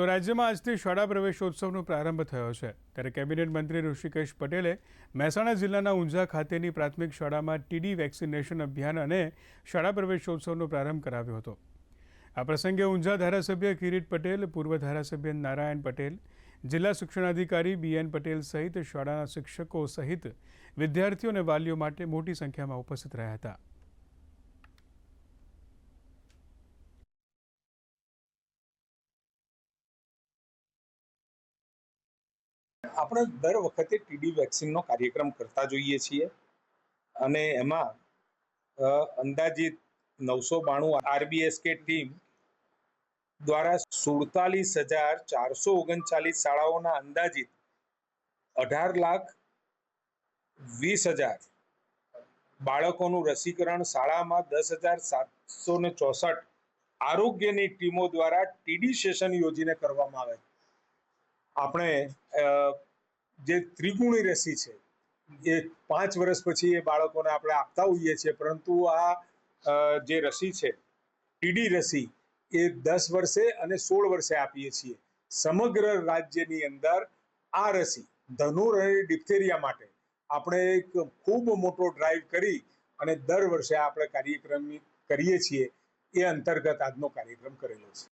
તો રાજ્યમાં આજથી શાળા પ્રવેશોત્સવનો પ્રારંભ થયો છે. ત્યારે કેબિનેટ મંત્રી ઋષિકેશ પટેલે મહેસાણા જિલ્લાના ઊંઝા ખાતેની પ્રાથમિક શાળામાં ટીડી વેક્સિનેશન અભિયાન અને શાળા પ્રવેશોત્સવનો પ્રારંભ કરાવ્યો હતો. આ પ્રસંગે ઊંઝા ધારાસભ્ય કિરીટ પટેલ, પૂર્વ ધારાસભ્ય નારાયણ પટેલ, જિલ્લા શિક્ષણાધિકારી બીએન પટેલ સહિત શાળાના શિક્ષકો સહિત વિદ્યાર્થીઓ અને વાલીઓ માટે મોટી સંખ્યામાં ઉપસ્થિત રહ્યા હતા. આપણે દર વખતે ટીડી વેક્સિનનો કાર્યક્રમ કરતા જોઈએ છીએ. અને એમાં અંદાજિત નવસો બાણું આરબીએસકે ટીમ દ્વારા સુડતાલીસ હજાર ચારસો ઓગણચાલીસ શાળાઓના અંદાજિત અઢાર લાખ વીસ હજાર બાળકોનું રસીકરણ શાળામાં દસ હજાર સાતસો ને ચોસઠ આરોગ્યની ટીમો દ્વારા ટીડી સેશન યોજીને કરવામાં આવે. આપણે અ, જે ત્રિગુણી રસી છે, એ પાંચ વર્ષ પછી એ બાળકોને આપણે આપતા હોઈએ છીએ, પરંતુ આ જે રસી છે, ટીડી રસી, એ દસ વર્ષે અને સોળ વર્ષે આપીએ છીએ. સમગ્ર રાજ્યની અંદર આ રસી ધનુર અને ડિપ્થેરિયા માટે, આપણે એક ખૂબ મોટો ડ્રાઈવ કરી અને દર વર્ષે આપણે કાર્યક્રમ કરીએ છીએ, એ અંતર્ગત આજનો કાર્યક્રમ કરેલો છે.